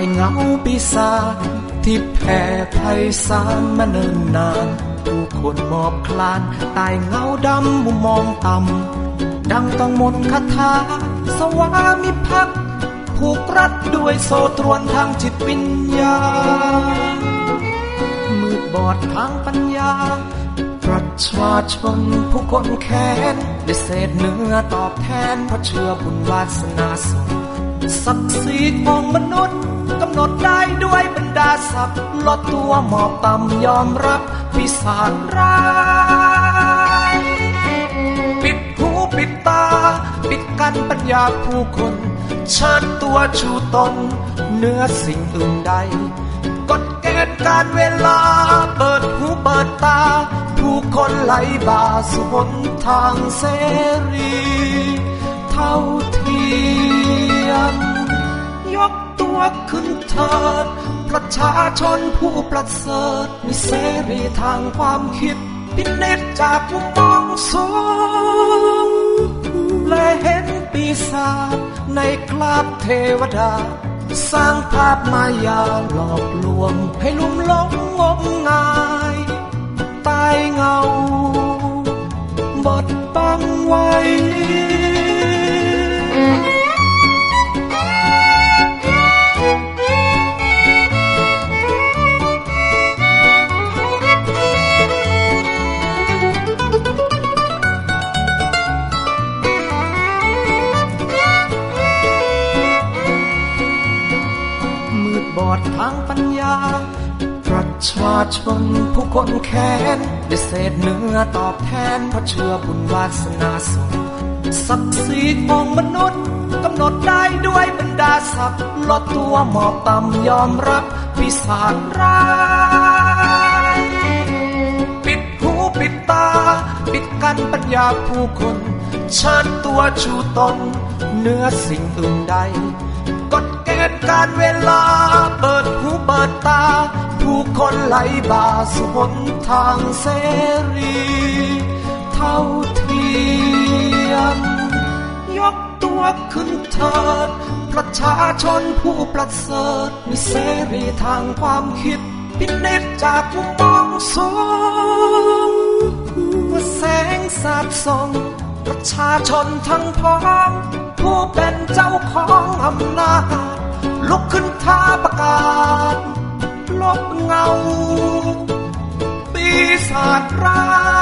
ายเงาปีศาจที่แผ่ไพศาลมาเนิ่นนาน ผู้คนหมอบคลานใต้เงาดำมุมมองต่ำดังต้องมนคาถาสวามิภักดิ์ผูกรัดด้วยโซตรวนทางจิตวิญญาณมืดบอดทางปัญญา ประชาชนผู้คนแค้นได้เศษเนื้อตอบแทนเพราะเชื่อบุญวาสนาส่งศักดิ์ศรีของมนุษย์ กำหนดได้ด้วยบรรดาศักดิ์ลดตัวหมอบต่ำยอมรับพิสารร้ายปิดหูปิดตา ปิดกั้นปัญญาผู้คนเชิดตัวชูตนเหนื้อสิ่งอื่นใดกฎเกณฑ์การเวลา เปิดหูเปิดตา ผู้คนไหลบ่าสู่หนทางเสรี กตัวขึ้นเถิด ประชาชนผู้ประเสริฐมีเสรีทางความคิด พิเนตจากมุมมองสูงและเห็นปีศาจในคราบเทวดา สร้างภาพมายาหลอกลวงให้ลุ่มหลงงมงาย อดทางปัญญา ประชาชนผู้คนแค้นได้เศษเนื้อตอบแทนเพราะเชื่อบุญวาสนาส่งศักดิ์ศรีของมนุษย์กำหนดได้ด้วยบรรดาศักดิ์ลดตัวหมอบต่ำยอมรับพิสารร้ายปิดหูปิดตา ปิดกันปัญญาผู้คนเชิดตัวชูตนเนื้อสิ่งอื่นใดกฎเกณฑ์การเวลา ดตา ผู้คนไหลบ่าสู่หนทางเสรี เท่าเทียม ยกตัวขึ้นเถิด ประชาชนผู้ประเสริฐมีเสรีทางความคิด พิเนตจากมุมมองสูงว่าแสงสาดส่องประชาชนทั้งพ้องผู้เป็นเจ้าของอำนาจลุกขึ้นท้าประกาศ ลบเงา ปีศาจร้า